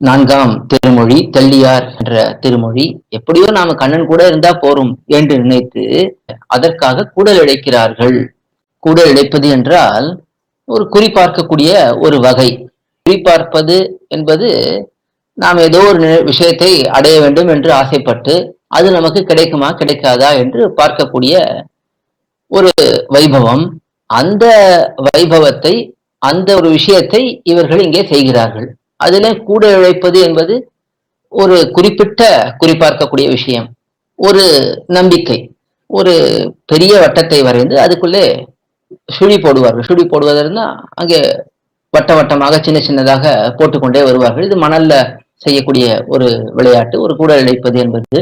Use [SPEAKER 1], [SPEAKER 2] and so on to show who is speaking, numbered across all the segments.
[SPEAKER 1] நான்காம் திருமொழி தள்ளியார் என்ற திருமொழி. எப்படியோ நாம கண்ணன் கூட இருந்தா போரும் என்று நினைத்து அதற்காக கூடல் இழைக்கிறார்கள். கூடல் இழைப்பது என்றால் ஒரு குறிப்பார்க்கக்கூடிய ஒரு வகை. குறிப்பார்ப்பது என்பது நாம் ஏதோ ஒரு நி- விஷயத்தை அடைய வேண்டும் என்று ஆசைப்பட்டு அது நமக்கு கிடைக்குமா கிடைக்காதா என்று பார்க்கக்கூடிய ஒரு வைபவம். அந்த வைபவத்தை அந்த ஒரு விஷயத்தை இவர்கள் இங்கே செய்கிறார்கள். அதுல கூட இழைப்பது என்பது ஒரு குறிப்பிட்ட குறிப்பார்க்கக்கூடிய விஷயம். ஒரு நம்பிக்கை ஒரு பெரிய வட்டத்தை வரைந்து அதுக்குள்ளே சுழி போடுவார்கள். சுழி போடுவதற்னா அங்கே வட்ட வட்டமாக சின்ன சின்னதாக போட்டுக்கொண்டே வருவார்கள். இது மணல்ல செய்யக்கூடிய ஒரு விளையாட்டு ஒரு கூட இழைப்பது என்பது.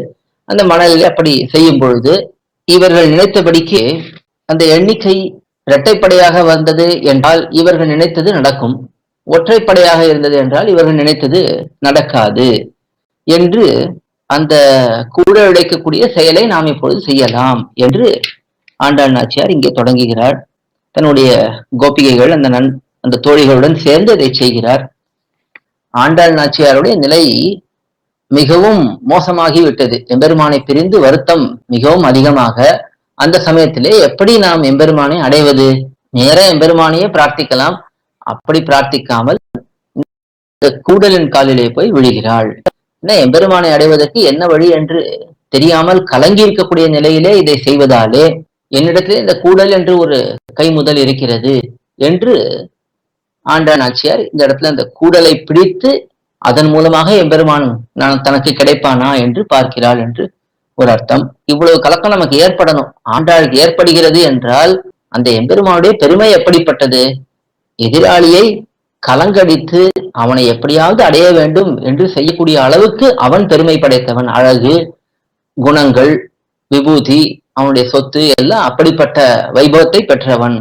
[SPEAKER 1] அந்த மணலில் அப்படி செய்யும் பொழுது இவர்கள் நினைத்தபடிக்கு அந்த எண்ணிக்கை இரட்டைப்படையாக வந்தது என்றால் இவர்கள் நினைத்தது நடக்கும். ஒற்றைப்படையாக இருந்தது என்றால் இவர்கள் நினைத்தது நடக்காது என்று அந்த கூட உழைக்கக்கூடிய செயலை நாம் இப்பொழுது செய்யலாம் என்று ஆண்டாள் நாச்சியார் இங்கே தொடங்குகிறார். தன்னுடைய கோபிகைகள் அந்த நன் அந்த தோழிகளுடன் சேர்ந்து இதை செய்கிறார். ஆண்டாள் நாச்சியாருடைய நிலை மிகவும் மோசமாகிவிட்டது. எம்பெருமானை பிரிந்து வருத்தம் மிகவும் அதிகமாக. அந்த சமயத்திலே எப்படி நாம் எம்பெருமானை அடைவது? நேர எம்பெருமானையே பிரார்த்திக்கலாம். அப்படி பிரார்த்திக்காமல் இந்த கூடலின் காலிலே போய் விழுகிறாள். என்ன எம்பெருமானை அடைவதற்கு என்ன வழி என்று தெரியாமல் கலங்கி இருக்கக்கூடிய நிலையிலே இதை செய்வதாலே என்னிடத்திலே இந்த கூடல் என்று ஒரு கைமுதல் இருக்கிறது என்று ஆண்டான் நாச்சியார் இந்த இடத்துல அந்த கூடலை பிடித்து அதன் மூலமாக எம்பெருமான் நான் தனக்கு கிடைப்பானா என்று பார்க்கிறாள் என்று ஒரு அர்த்தம். இவ்வளவு கலக்கம் நமக்கு ஏற்படணும். ஆண்டாளுக்கு ஏற்படுகிறது என்றால் அந்த எம்பெருமானுடைய பெருமை எப்படிப்பட்டது? எதிராளியை கலங்கடித்து அவனை எப்படியாவது அடைய வேண்டும் என்று செய்யக்கூடிய அளவுக்கு அவன் பெருமை படைத்தவன். அழகு குணங்கள் விபூதி அவனுடைய சொத்து எல்லாம் அப்படிப்பட்ட வைபவத்தை பெற்றவன்.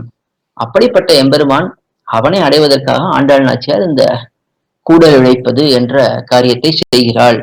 [SPEAKER 1] அப்படிப்பட்ட எம்பெருமான் அவனை அடைவதற்காக ஆண்டாள் நாச்சியார் இந்த கூட இழைப்பது என்ற காரியத்தை செய்கிறாள்.